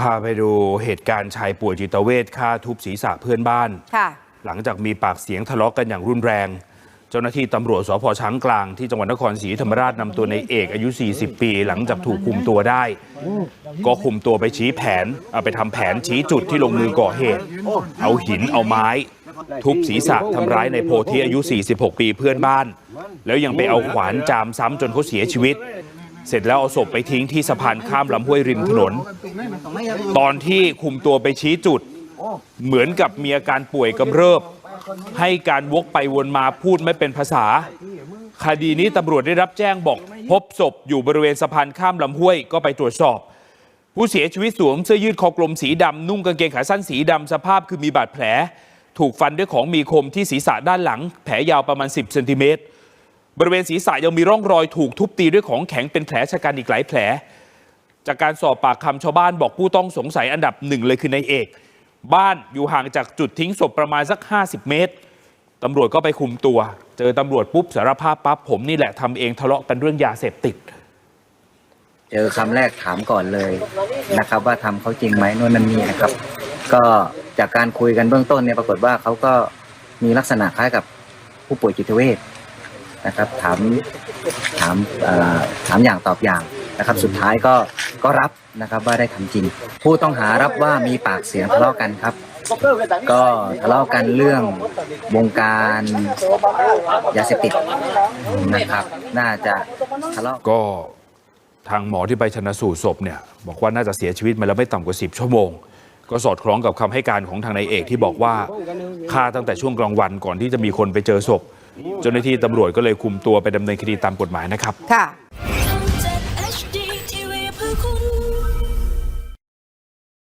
พาไปดูเหตุการณ์ชายป่วยจิตเวชฆ่าทุบศีรษะเพื่อนบ้านค่ะหลังจากมีปากเสียงทะเลาะกันอย่างรุนแรง เจ้าหน้าที่ตำรวจสพช้างกลางที่จังหวัดนครศรีธรรมราชนำตัวในเอกอายุ 40 ปี หลังจากถูกคุมตัวได้ ก็คุมตัวไปชี้แผนเอาไปทำแผนชี้จุดที่ลงมือก่อเหตุ เอาหินเอาไม้ ทุบศีรษะทำร้ายในโพธิอายุ 46 ปีเพื่อนบ้าน แล้วยังไปเอาขวานจามซ้ำจนเขาเสียชีวิต เสร็จแล้วเอาศพไปทิ้งที่สะพานข้ามลำห้วยริมถนน ตอนที่คุมตัวไปชี้จุด เหมือนกับมีอาการป่วยกำเริบ ให้การวกไปวนมาพูดไม่เป็นภาษา คดีนี้ตำรวจได้รับแจ้งบอก พบศพอยู่บริเวณสะพานข้ามลำห้วยก็ไปตรวจสอบ ผู้เสียชีวิตสวมเสื้อยืดคอกลมสีดำนุ่งกางเกงขาสั้นสีดำสภาพคือมีบาดแผล ถูกฟันด้วยของมีคมที่ศีรษะด้านหลัง แผลยาวประมาณ 10เซนติเมตร บริเวณศีรษะยังมีร่องรอยถูกทุบตีด้วยของแข็งเป็นแผลชะกันอีกหลายแผล จากการสอบปากคำชาวบ้านบอกผู้ต้องสงสัยอันดับหนึ่งเลยคือนายเอก บ้านอยู่ห่างจากจุดทิ้งศพประมาณสัก 50 เมตรตำรวจก็ไปคุมตัว เจอตำรวจปุ๊บสารภาพปั๊บผมนี่แหละทำเองทะเลาะกันเรื่องยาเสพติด เจอคำแรกถามก่อนเลยนะครับ ว่าทำเขาจริงไหมนู่นนั่นนี่นะครับ ก็จากการคุยกันเบื้องต้นเนี่ยปรากฏว่าเขาก็มีลักษณะคล้ายกับผู้ป่วยจิตเวช นะครับ ถามถามถามอย่างตอบอย่างนะครับ สุดท้ายก็ก็รับนะครับว่าได้ทำจริง ผู้ต้องหารับว่ามีปากเสียงทะเลาะกันครับ ก็ทะเลาะกันเรื่องวงการยาเสพติดนะครับ น่าจะทะเลาะก็ทางหมอที่ไปชนะสูตรศพเนี่ยบอกว่าน่าจะเสียชีวิตมาแล้วไม่ต่ำกว่า 10 ชั่วโมง ก็สอดคล้องกับคำให้การของทางนายเอกที่บอกว่าฆ่าตั้งแต่ช่วงกลางวันก่อนที่จะมีคนไปเจอศพ เจ้าหน้าที่ตำรวจก็เลยคุมตัวไปดำเนินคดีตามกฎหมายนะครับ ค่ะ